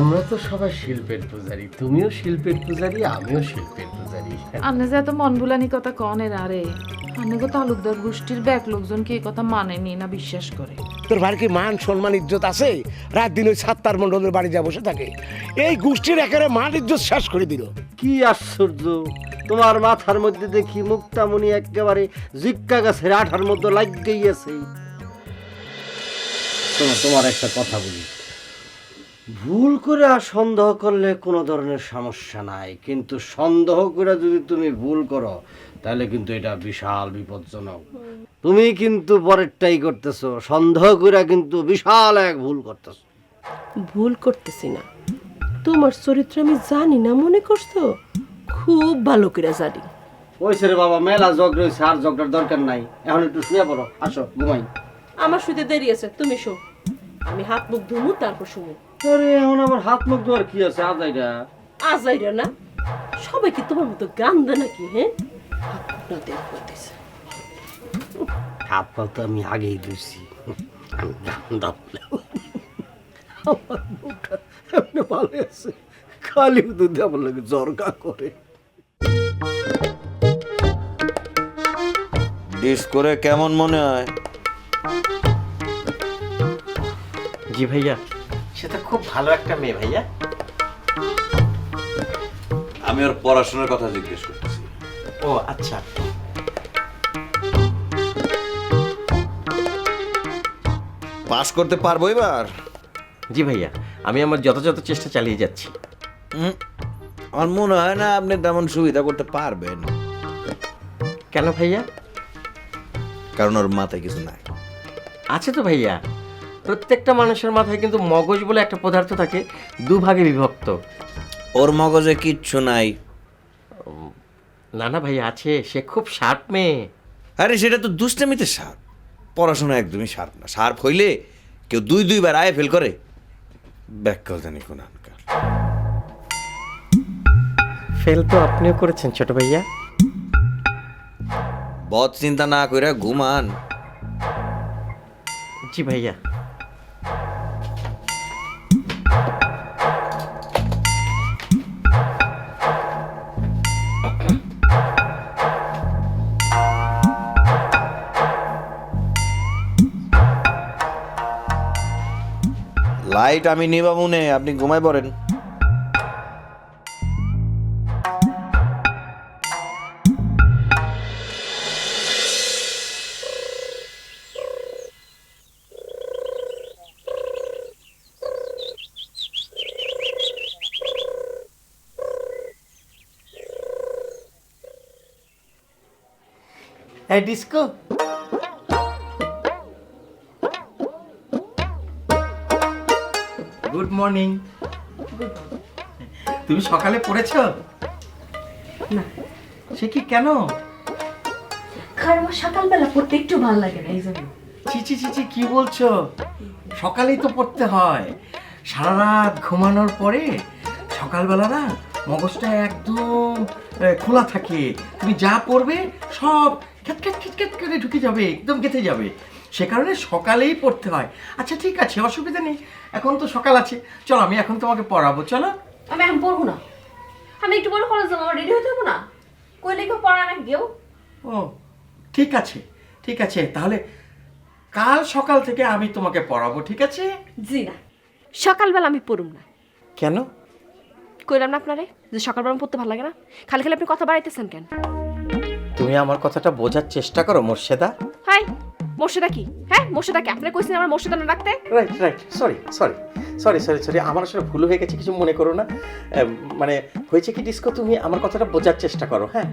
আমরা তো সবাই শিল্পের পূজারি। তুমিও শিল্পের পূজারি আমিও শিল্পের পূজারি। আপনি যে এত মন ভুলানি কথা কনের আরে আপনি গো তালুকদার গোষ্ঠীর ব্যাক লোকজন কি এই কথা মানেনি না বিশ্বাস করে? তোর ভাইয়ের কি মান সম্মান ইজ্জত আছে? রাত দিন ওই সাত্তার মণ্ডলের বাড়ি যা বসে থাকে। এই গোষ্ঠীর একেবারে মান ইজ্জত শেষ করে দিল। কি আশ্চর্য! তোমার মাথার মধ্যে দেখি মুক্তামণি একেবারে জিক্কা গাছের আঠার মধ্যে লাগিয়েই আছে তোমার একটা কথা বলি। ভুল করে আর সন্দেহ করলে কোনো ধরনের সমস্যা নাই। কিন্তু সন্দেহ করে যদি তুমি ভুল করো তাহলে কিন্তু এটা বিশাল বিপজ্জনক। তুমি কিন্তু পরেরটাই করতেছো। সন্দেহ করে কিন্তু বিশাল এক ভুল করতেছো। ভুল করতেছি না। তোমার চরিত্র আমি জানি না মনে করছ? খুব ভালো করে জানি। ওই রে বাবা মেলা জগ রয়েছে আর জগটার দরকার নাই। এখন একটু শুয়ে পড়ো আসো ঘুমাই। আমার শুতে দেরি আছে তুমি শো। আমি হাত মুখ ধুমু তারপর শুমু। আরে এখন আমার হাত মুখ ধোয়ার কি আছে? আজাইরা না? সবাই কি তোমার মতো গান দেয় নাকি হ্যাঁ? হাত পা তো আমি আগেই ধুইছি। আমি গান্দা বলে। আমার মুখটা এমনি ভালো আছে। খালি দুধ আমার লাগে জরকা করে। ডিস করে কেমন মনে হয়? জি ভাইয়া। সে তো খুব ভালো একটা মেয়ে ভাইয়া। আমি ওর পড়াশোনার কথা জিজ্ঞেস করতেছি। ও আচ্ছা। পাস করতে পারব এবার? জি ভাইয়া। আমি আমার যথাযথ চেষ্টা চালিয়ে যাচ্ছি। হুম, আমার মনে হয় না আপনি তেমন সুবিধা করতে পারবেন। কেন ভাইয়া? কারণ ওর মাথায় কিছু নাই। আছে তো ভাইয়া। প্রত্যেকটা মানুষের মাথায় কিন্তু মগজ বলে একটা পদার্থ থাকে দুভাগে বিভক্ত। ওর মগজে কিচ্ছু নাই। না না ভাইয়া আছে সে খুব শার্প মেয়ে। আরে সেটা তো দুষ্টামিতে সার পড়াশোনা একদমই শার্প না। শার্প হইলে কেউ দুই দুইবার আয় ফেল করে। ব্যাককাল জানি কোন ফেল তো আপনিও করেছেন ছোট ভাইয়া। বদ চিন্তা না করে ঘুমান। জি ভাইয়া। লাইট আমি নিবা মনে আপনি ঘুমায় পড়েন। হ্যাঁ ডিস্কো গুড মর্নিং তুমি সকালে পড়েছ? না। সে কি কেন? কারণ সকালবেলা পড়তে একটু ভালো লাগে না এই জন্য। ছি ছি কি বলছো? সকালেই তো পড়তে হয়। সারা রাত ঘুমানোর পরে সকালবেলা না মগজটা একদম খোলা থাকে। তুমি যা পড়বে সব খ্যাট খ্যাট খ্যাট খ্যাট করে ঢুকে যাবে একদম গেঁথে যাবে। সে কারণে সকালেই পড়তে হয়। আচ্ছা ঠিক আছে অসুবিধা নেই। এখন তো সকাল আছে। চলো আমি এখন তোমাকে পড়াবো চলো। আমি এখন পড়ব না। আমি একটু বড় কলেজ যাব আমার রেডি হতে হবে না? কই লিখে পড়া না গেও ও ঠিক আছে ঠিক আছে। তাহলে কাল সকাল থেকে আমি তোমাকে পড়াবো ঠিক আছে? জি না। সকালবেলা আমি পড়ুম না। কেন? কইলাম না আপনারে যে সকালবেলা আমার পড়তে ভালো লাগে না। খালি খালি আপনি কথা বাড়াইতেছেন কেন? তুমি আমার কথাটা বোঝার চেষ্টা করো মোর্শেদা। হাই। মোর্শেদা কি? হ্যাঁ মোর্শেদা কি? আপনি কইছেন আমার মোর্শেদা না রাখতে? Right right sorry sorry sorry sorry sorry আমার আসলে ভুল হয়ে গেছে কিছু মনে করো না। মানে হয়েছে কি ডিস্কো তুমি আমার কথাটা বোঝার চেষ্টা করো হ্যাঁ?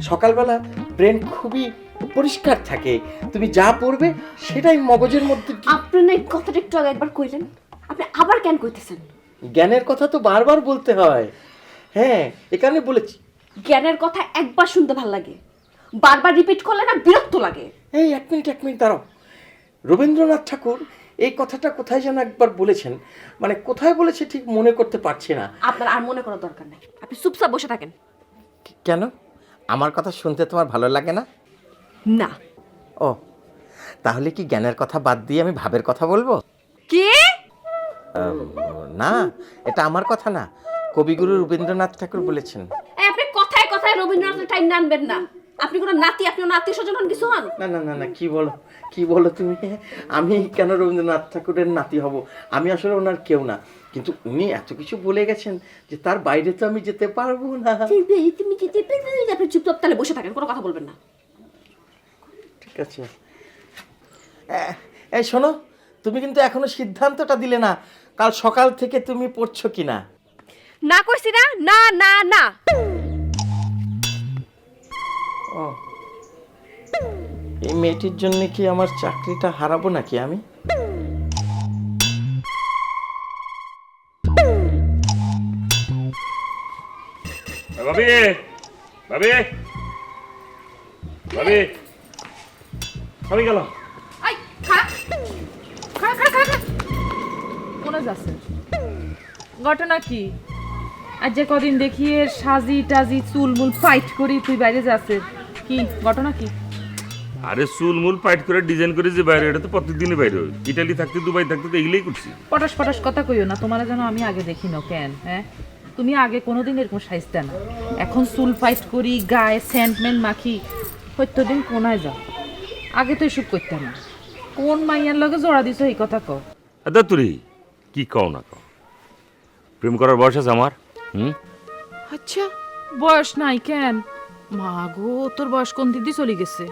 সকালবেলা ব্রেন খুবই পরিষ্কার থাকে। তুমি যা পড়বে সেটাই মগজের মধ্যে কি- আপনি না এই কথাটা একটু আগে একবার কইলেন। আপনি আবার কেন কইতেছেন? জ্ঞানের কথা তো বারবার বলতে হয়। হ্যাঁ এ কারণে বলেছি। জ্ঞানের কথা একবার শুনতে ভালো লাগে। বারবার রিপিট করলে না বিরক্ত লাগে। এই এক মিনিট এক মিনিট দাঁড়াও। রবীন্দ্রনাথ ঠাকুর এই কথাটা কোথায় যেন একবার বলেছেন? মানে কোথায় বলেছে ঠিক মনে করতে পারছি না। আপনার আর মনে করার দরকার নেই। আপনি চুপচাপ বসে থাকেন। কেন? আমার কথা শুনতে তোমার ভালো লাগে না? না। ও তাহলে কি জ্ঞানের কথা বাদ দিয়ে আমি ভাবের কথা বলব? কি? না এটা আমার কথা না। কবিগুরু রবীন্দ্রনাথ ঠাকুর বলেছেন। আপনি কথায় কথায় রবীন্দ্রনাথের টাইম আনবেন না। আপনি কোনো নাতি আপনি কোনো আত্মীয় স্বজন হন কিছু হন? না না না না কি বলো কি বলো তুমি? আমি কেন রবীন্দ্রনাথ ঠাকুরের নাতি হব? আমি আসলে ওনার কেউ না। কিন্তু উনি এত কিছু বলে গেছেন যে তার বাইরে তো আমি যেতে পারব না। তুমি যেতে পারবে না আপনি চুপচাপ তাহলে বসে থাকেন কোনো কথা বলবেন না। ঠিক আছে। এ- এই শোনো তুমি কিন্তু এখনও সিদ্ধান্তটা দিলে না কাল সকাল থেকে তুমি পড়ছো কিনা? না কইছি না না না না। ও। এই মেয়েটির জন্য কি আমার চাকরিটা হারাবো নাকি আমি? ভাবি ভাবি ভাবি আমি গেলাম আই খারাপ খারাপ খারাপ খারাপ কোনে যাচ্ছে? ঘটনা কি? আর যে কদিন দেখিয়ে সাজি টাজি চুলমুল ফাইট করি তুই বাইরে যাচ্ছে কি? ঘটনা কি? আরে চুল মূল পাইট করে ডিজাইন করে যে বাইরে এটা তো প্রত্যেকদিনই বাইরে হয়। ইটালি থাকতে দুবাই থাকতে তো এগুলোই করছি। পটাশ পটাশ কথা কইও না তোমার যেন আমি আগে দেখি না কেন হ্যাঁ? তুমি আগে কোনোদিন এরকম সাইজটা না। এখন চুল ফাইট করি গায়ে স্যান্ডম্যান মাখি প্রত্যেকদিন কোনায় যাও। আগে তো এসব করতাম না। কোন মাইয়ার লগে জোড়া দিছ এই কথা কও? আদা তুরি কি কও না কও? প্রেম করার বয়স আছে আমার হুম? আচ্ছা বয়স নাই কেন? মা গো তোর বয়স কোন দিদি চলে গেছে?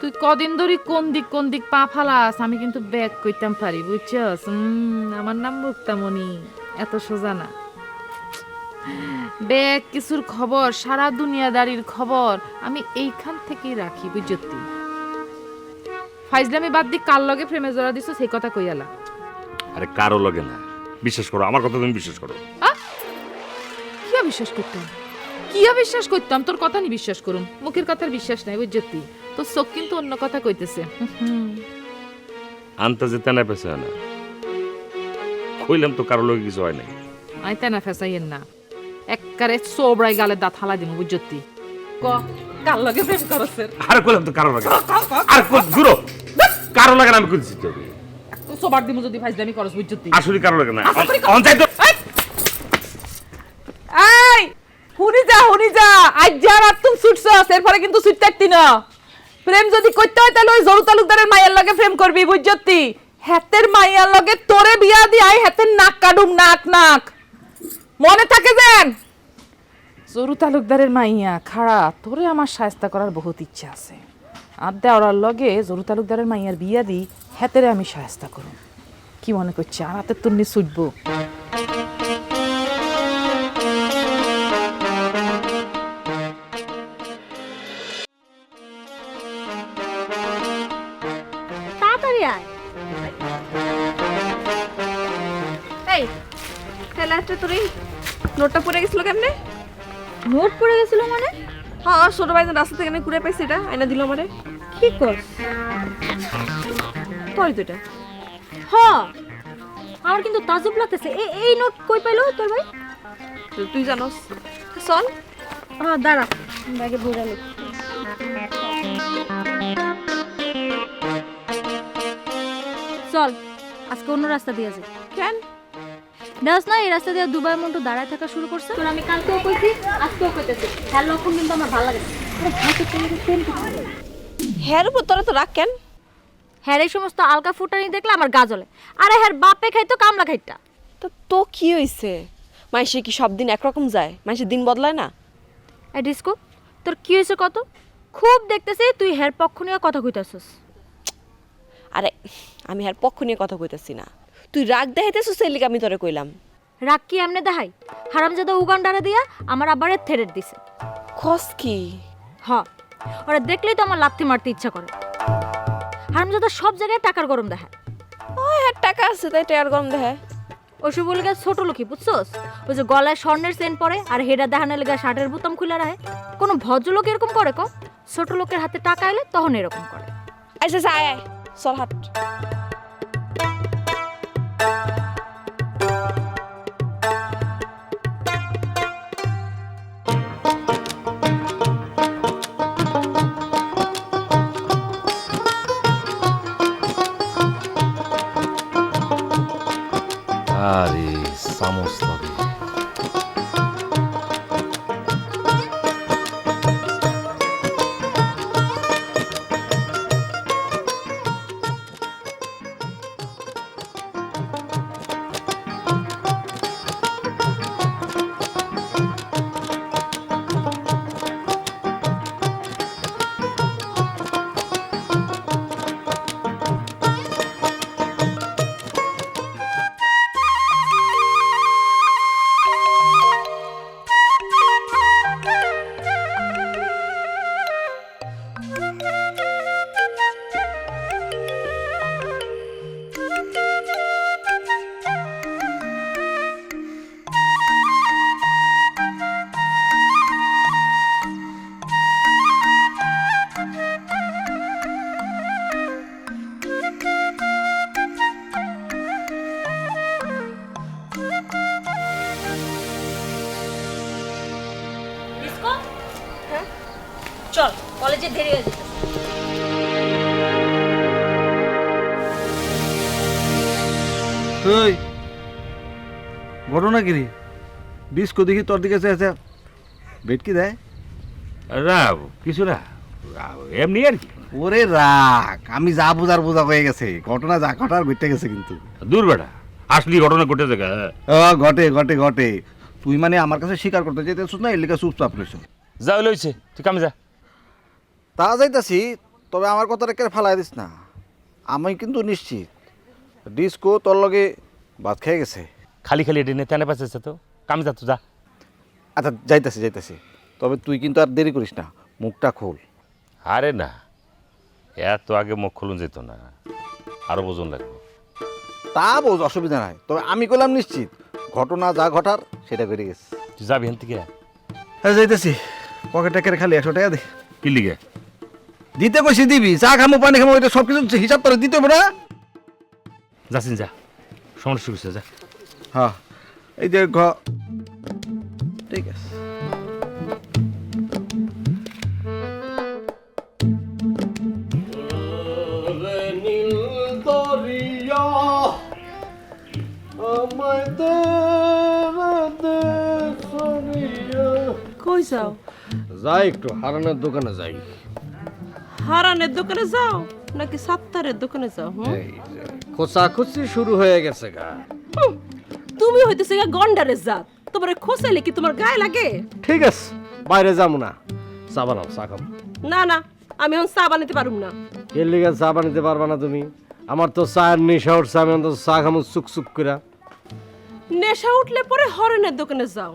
তুই কদিন ধরে কোন দিক কোন দিক পা ফালাস? আমি কিন্তু ব্যাগ কইতাম পারি বুঝছস? আমার নাম মুক্তামণি এত সোজা না। ব্যাগ কিছুর খবর সারা দুনিয়াদারির খবর আমি এইখান থেকেই রাখি বুঝতি ফাইজলামি বাদ দি কার লগে প্রেমে জোড়া দিছ সেই কথা কইয়ালা আরে কারও লগে না। বিশ্বাস করো আমার কথা তুমি বিশ্বাস করো। কিয়া বিশ্বাস করতাম? কিয়া বিশ্বাস করতাম? তোর কথা নি বিশ্বাস করুম। মুখের কথার বিশ্বাস নাই বুঝতি তোর চোখ কিন্তু অন্য কথা কইতেছে। আনতে যেতে না পেছে না। কইলাম তো কারও লগে কিছু হয় নাই। আই তাই না ফেসাইয়েন না। এককারে সোবড়াই গালে দাঁত হালাই দিমু বুঝতি ক? কার লগে প্রেম করছেন আরে কইলাম তো কারও লাগে। আর কই দূরো কারও লাগে আমি কইছি তো। সোবার দিমু যদি ফাইজদামি করস বুঝতি আসলে কারও লাগে না। অন যাই তো এই হুনি যা হুনি যা। আজ যা রাত তুমি ছুটছস এরপরে কিন্তু ছুট থাকতি না। প্রেম যদি করতে হয়, তাহলে ওই জরু তালুকদারের মায়ের লগে প্রেম করবি বুঝতি হাতের মাইয়ার লগে তোরে বিয়া দি আই হাতের নাক কাডুম নাক নাক। মনে থাকে যেন? জরু তালুকদারের মাইয়া, খাড়া, তোরে আমার সায়স্তা করার বহুত ইচ্ছা আছে। আর দেওয়ার লগে জরু তালুকদারের মাইয়ার বিয়া দি, হাতেরে আমি সায়স্তা করুম। কি মনে করছি? আর হাতের তুন্নি ছুটবো তোর এই নোটটা পড়ে গেছিল কেমনে? নোট পড়ে গেছিল মানে? হ্যাঁ ছোট ভাই রাস্তা থেকে আমি ঘুরে পাইছি এটা আইনা দিল আমারে। কি কর? তোর দুটা হ আমার কিন্তু তাজুব লাগতেছে। এই নোট কই পাইলো তোর ভাই? তুই জানোস। চল। হ্যাঁ দাঁড়া ব্যাগে ভরে চল আজকে অন্য রাস্তা দিয়ে যাই। কেন? দেখ না এই রাস্তা দিয়ে দুবার মন্টু দাঁড়ায় থাকা শুরু করছে। তোর আমি কালকেও কইছি আজকেও কইতেছি। হ্যাঁ লক্ষণ কিন্তু আমার ভালো লাগে হ্যার উপর তোরা তো রাখ কেন? হ্যাঁ এই সমস্ত আলকা ফুটানি দেখলে আমার গা জ্বলে। আরে হ্যার বাপে খাইতো কামলা খাইতা তো তো কি হইছে? মাইসে কি সব দিন একরকম যায়? মাইসের দিন বদলায় না? এই ডিস্কো তোর কি হয়েছে কত? খুব দেখতেছি তুই হ্যার পক্ষ নিয়ে কথা কইতাছস। আরে আমি হ্যার পক্ষ নিয়ে কথা কইতাছি না। তুই রাগ দেখাইতেছিস সেই লিগে আমি তোরে কইলাম। রাগ কি এমনি দেখাই? হারামজাদা উগান্ডারে দিয়া আমার আবার থেরেট দিছে। খস কি? হ ওরা দেখলেই তো আমার লাথি মারতে ইচ্ছা করে। হারামজাদা সব জায়গায় টাকার গরম দেখায়। ও হ্যাঁ টাকা আছে তাই টেয়ার গরম দেখায়। ওসব বলে ছোট লোকই বুঝছস? ওই যে গলায় স্বর্ণের চেন পরে আর হেডা দেখানোর লেগে শার্টের বোতাম খুলে রাখে। কোনো ভদ্রলোক এরকম করে ক? ছোট লোকের হাতে টাকা এলে তখন এরকম করে। আচ্ছা আচ্ছা, আয় আয় চল হাট। কলেজে দেরি হয়ে যেতে। ঘটনা কি রে? ডিস্কো দেখি তোর দিকে চেয়েছে বেটকি দেয়। না কিছু না। এমনি আর কি। ওরে রাখ আমি যা বোঝার বোঝা হয়ে গেছে। ঘটনা যা ঘটার ঘটে গেছে কিন্তু। দূর বেটা আসলি ঘটনা ঘটে থাকে ও ঘটে ঘটে ঘটে। তুই মানে আমার কাছে স্বীকার করতে যেতে না এর লিগে চুপচাপ রয়েছ যা লইছে তুই কামে যা। তা যাইতাছি তবে আমার কথাটা কে ফালাই দিস না? আমি কিন্তু নিশ্চিত ডিস্কো তোর লগে ভাত খেয়ে গেছে। খালি খালি এটি নেতানে পাচ্ছে তো কামে যা তো যা। আচ্ছা যাইতাছি যাইতাছি। তবে তুই কিন্তু আর দেরি করিস না মুখটা খোল। আরে না এত আগে মুখ খুলুন যেত না আরও ওজন লাগবে। তা বোঝ অসুবিধা নাই। তবে আমি করলাম নিশ্চিত ঘটনা যা ঘটার সেটা করে গেছে। তুই যাবি হেন থেকে? হ্যাঁ যাইতেছি। পকেটে কেড়ে খালি একশো টাকা দে। কি লিগে দিতে কইছি দিবি চা খামো পানি খামো এটা সব কিছু হিসাব করে দিতে হবে না যাচ্ছিন যা। সমস্যা কিছু যা। হ্যাঁ এই যে ঘ ঠিক আছে। নীল দরিয়া আমায় দে দে কই যাও? যাই একটু হারানের দোকানে যাই। হারানের দোকানে যাও নাকি সাত্তারের দোকানে যাও হুম? খোঁচাখুচি শুরু হয়ে গেছে গা। তুমি হইতেছে গা গন্ডারের জাত। তোমার খোসাইলে কি তোমার গায়ে লাগে? ঠিক আছে বাইরে যাব না। চা বানাও চা খাব। না না আমি এখন চা বানাতে পারুম না। এর লিগে চা বানাতে পারবা না তুমি। আমার তো চায়ের নেশা উঠছে আমি অন্তত চা খামো চুক চুক করে নেশা উঠলে পরে হরেনের দোকানে যাও।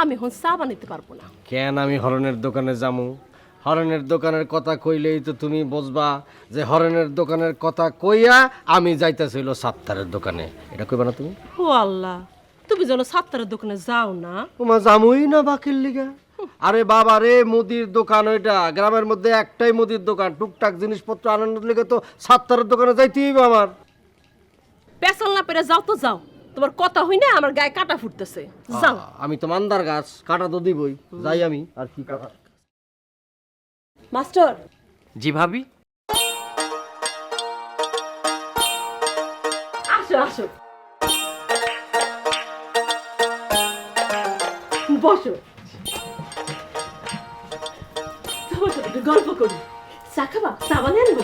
আমি এখন চা বানাতে পারব না। কেন আমি হরনের দোকানে যামু? হরনের দোকানের কথা কইলেই তো তুমি বুঝবা যে হরনের দোকানের কথা কইয়া আমি যাইতেছিল সাত্তারের দোকানে। এটা কইবা না তুমি? ও আল্লাহ তুমি যেন সাত্তারের দোকানে যাও না। তোমার জামুই না বাকির লিগা? আরে বাবা রে মুদির দোকান ওইটা গ্রামের মধ্যে একটাই মুদির দোকান। টুকটাক জিনিসপত্র আনন্দের লিগে তো সাত্তারের দোকানে যাইতেই আমার। পেছল না পেরে যাও তো যাও। তোমার কথা হই না আমার গায়ে কাটা ফুটতেছে। যাও। আমি তো মান্দার গাছ কাটা তো দিবই। যাই আমি আর কি কাটা? মাস্টার। জি ভাবি। আসো আসো। বসো। তোমার সাথে একটু গল্প করি। চা খাবা? চা বানিয়ে আনব?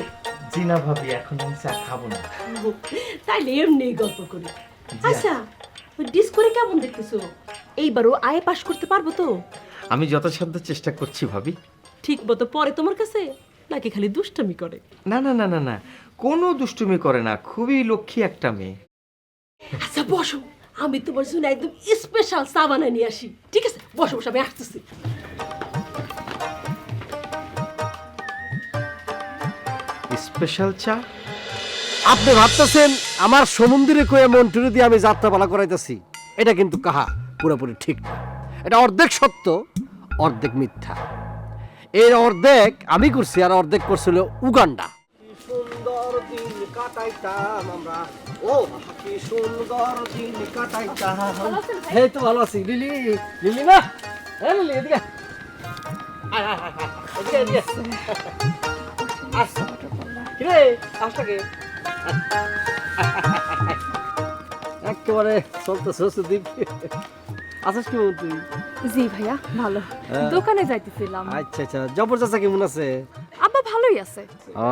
জি না ভাবি এখন আমি চা খাব না। তাইলে এমনি গল্প করি। আচ্ছা। ওই ডিস করে কেমন দেখতেছো? এইবারও আয়ে পাশ করতে পারব তো? আমি যথাসাধ্য চেষ্টা করছি ভাবি। ঠিক মতো পরে তোমার কাছে নাকি খালি দুষ্টামি করে? না না না না না। কোনো দুষ্টুমি করে না খুবই লক্ষ্মী একটা মেয়ে। আচ্ছা বসো। আমি তোমার জন্য একদম স্পেশাল চা বানায় নিয়ে আসি। ঠিক আছে? বসো বসো আমি আসতেছি। স্পেশাল চা? আপনি ভাবতেছেন আমার সমুদ্রে কয়ে মন্টুরি দিয়ে আমি যাত্রাপালা করাইতেছি? এটা কিন্তু কাহা? পুরোপুরি ঠিক না। এটা অর্ধেক সত্য অর্ধেক মিথ্যা। এর অর্ধেক আমি করছি আর অর্ধেক করছিল উগান্ডা। সুন্দর দিন কাটাইতাম আমরা। ও কি সুন্দর দিন কাটাইতাম। এই তো ভালো আছি। লিলি লিলি না? হ্যাঁ লিলি এদিকে আয়, আয়, আয়, আয়, এদিকে, এদিকে। আসো। কিরে আসটা কে? একেবারে সুদীপ আছিস কেমন তুই? জি ভাইয়া ভালো। হ্যাঁ। দোকানে যাইতেছিলাম। আচ্ছা আচ্ছা। জবর চাচা কেমন আছে? আব্বা ভালোই আছে। ও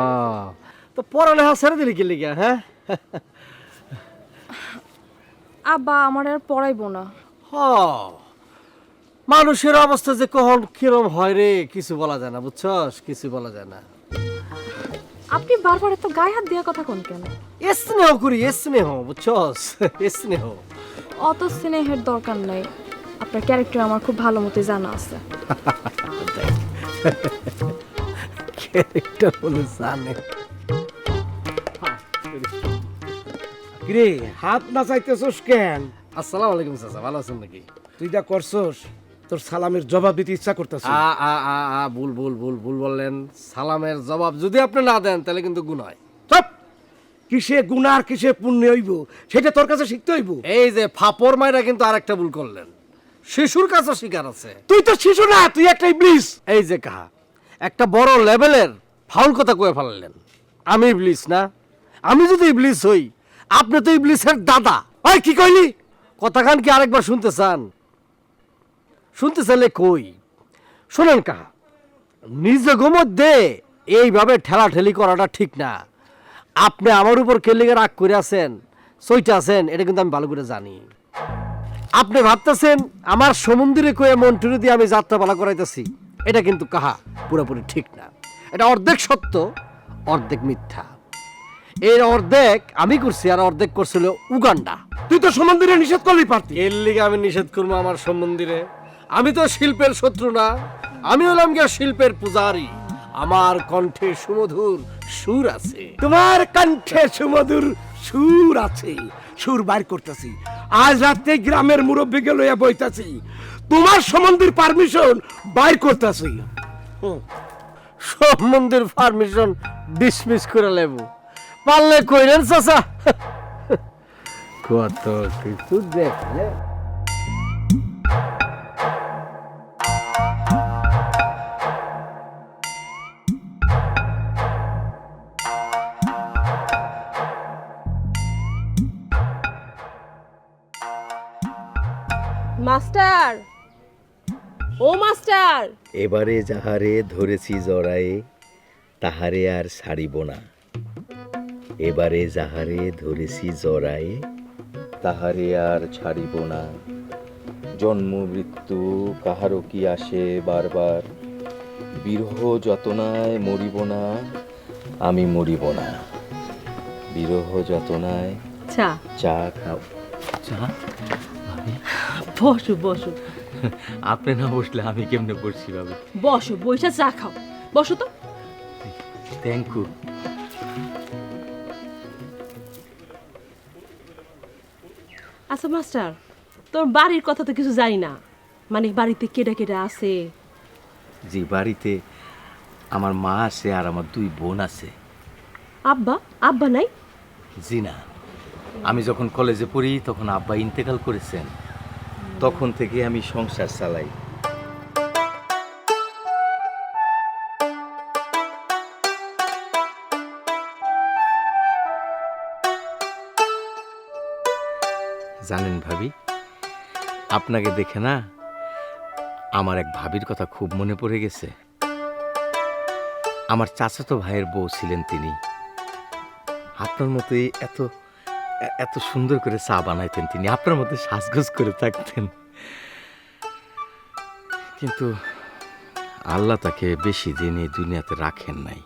তো পড়ালেখা ছেড়ে দিলি কি লিগা হ্যাঁ? আব্বা আমার আর পড়াইবো না। হ। মানুষের অবস্থা যে কখন কিরম হয় রে কিছু বলা যায় না বুঝছস? কিছু বলা যায় না। আপনি বারবার এত গায়ে হাত দেওয়ার কথা কোন কেন? এ স্নেহ করি স্নেহ বুঝছস? স্নেহ। অত স্নেহের দরকার নাই। আপনার ক্যারেক্টার আমার খুব ভালো মতো জানা আছে। ক্যারেক্টার বলে জানে। কিরে হাত না চাইতেছস কেন? আসসালামু আলাইকুম চাচা ভালো আছেন নাকি? তুই যা করছস তোর সালামের জবাব দিতে ইচ্ছা করতেছে। আ আ আ আ ভুল ভুল ভুল ভুল বললেন। সালামের জবাব যদি আপনি না দেন তাহলে কিন্তু গুণ হয়। চপ কিসে গুনার কিসে পুণ্য হইব? সেটা তোর কাছে শিখতে হইব? এই যে ফাপর মাইরা কিন্তু আরেকটা ভুল করলেন। শিশুর কাছে শিকার আছে। তুই তো শিশু না তুই একটা ইবলিস। এই যে কাহা একটা বড় লেভেলের ফাউল কথা কয়ে ফেলালেন। আমি ইবলিস না আমি যদি ইবলিস হই আপনি তো ইবলিসের দাদা। ওই কি কইলি? কথা কথাখান কি আরেকবার শুনতে চান? শুনতে চাইলে কই? শোনেন কাহা নিজে মধ্যে এইভাবে ঠেলাঠেলি করাটা ঠিক না। আপনি আমার উপর কেলিগে রাগ করে আছেন, সইটা আছেন, এটা কিন্তু আমি ভালো করে জানি। আপনি ভাবতেছেন আমার সমুদ্রে কয়ে মন্টুরি দিয়ে আমি যাত্রাপালা করাইতেছি, এটা কিন্তু কাহা, পুরোপুরি ঠিক না। এটা অর্ধেক সত্য, অর্ধেক মিথ্যা। এর অর্ধেক আমি করছি আর অর্ধেক করছিল উগান্ডা। তুই তো সমন্দিরে নিষেধ করলি পারতি এর লিগে আমি নিষেধ করব আমার সম্বন্ধীরে আমি তো শিল্পের শত্রু না, আমি হলাম গিয়া শিল্পের পূজারি। আমার কণ্ঠে সুমধুর সুর আছে। তোমার কণ্ঠে সুমধুর সুর আছে। সুর বাইর করতেছি। আজ রাতে গ্রামের মুরব্বীকে লইয়া বইতাছি। তোমার সম্বন্ধের পারমিশন বাইর করতেছি। সম্বন্ধের পারমিশন ডিসমিস করে লেবু। পারলে কইরেন চাচা। কত কিছু দেখলে। মাস্টার। ও মাস্টার। এবারে যাহারে ধরেছি জড়ায়ে তাহারে আর ছাড়িব না। এবারে যাহারে ধরেছি জড়ায়ে তাহারে আর ছাড়িব না। জন্ম মৃত্যু কাহারও কি আসে বারবার? বিরহ যতনায় মরিব না আমি মরিব না। বিরহ যতনায় চা। চা খাও। চা? বসো বসো। আপনি না বসলে আমি কেমনে বসছি ভাবি বসো বইসা চা খাও। বসো তো। থ্যাংক ইউ আচ্ছা মাস্টার তোর বাড়ির কথা তো কিছু জানি না। মানে বাড়িতে কেডা কেডা আছে? জি বাড়িতে আমার মা আছে আর আমার দুই বোন আছে। আব্বা? আব্বা নাই? জি না। আমি যখন কলেজে পড়ি, তখন আব্বা ইন্তেকাল করেছেন। তখন থেকে আমি সংসার চালাই। জানেন ভাবি, আপনাকে দেখে না আমার এক ভাবির কথা খুব মনে পড়ে গেছে। আমার চাচাতো ভাইয়ের বউ ছিলেন তিনি। আপনার মতোই এত এত সুন্দর করে চা বানাইতেন তিনি। আপনার মধ্যে সাজগোজ করে থাকতেন। কিন্তু আল্লাহ তাকে বেশি দিন এই দুনিয়াতে রাখেন নাই।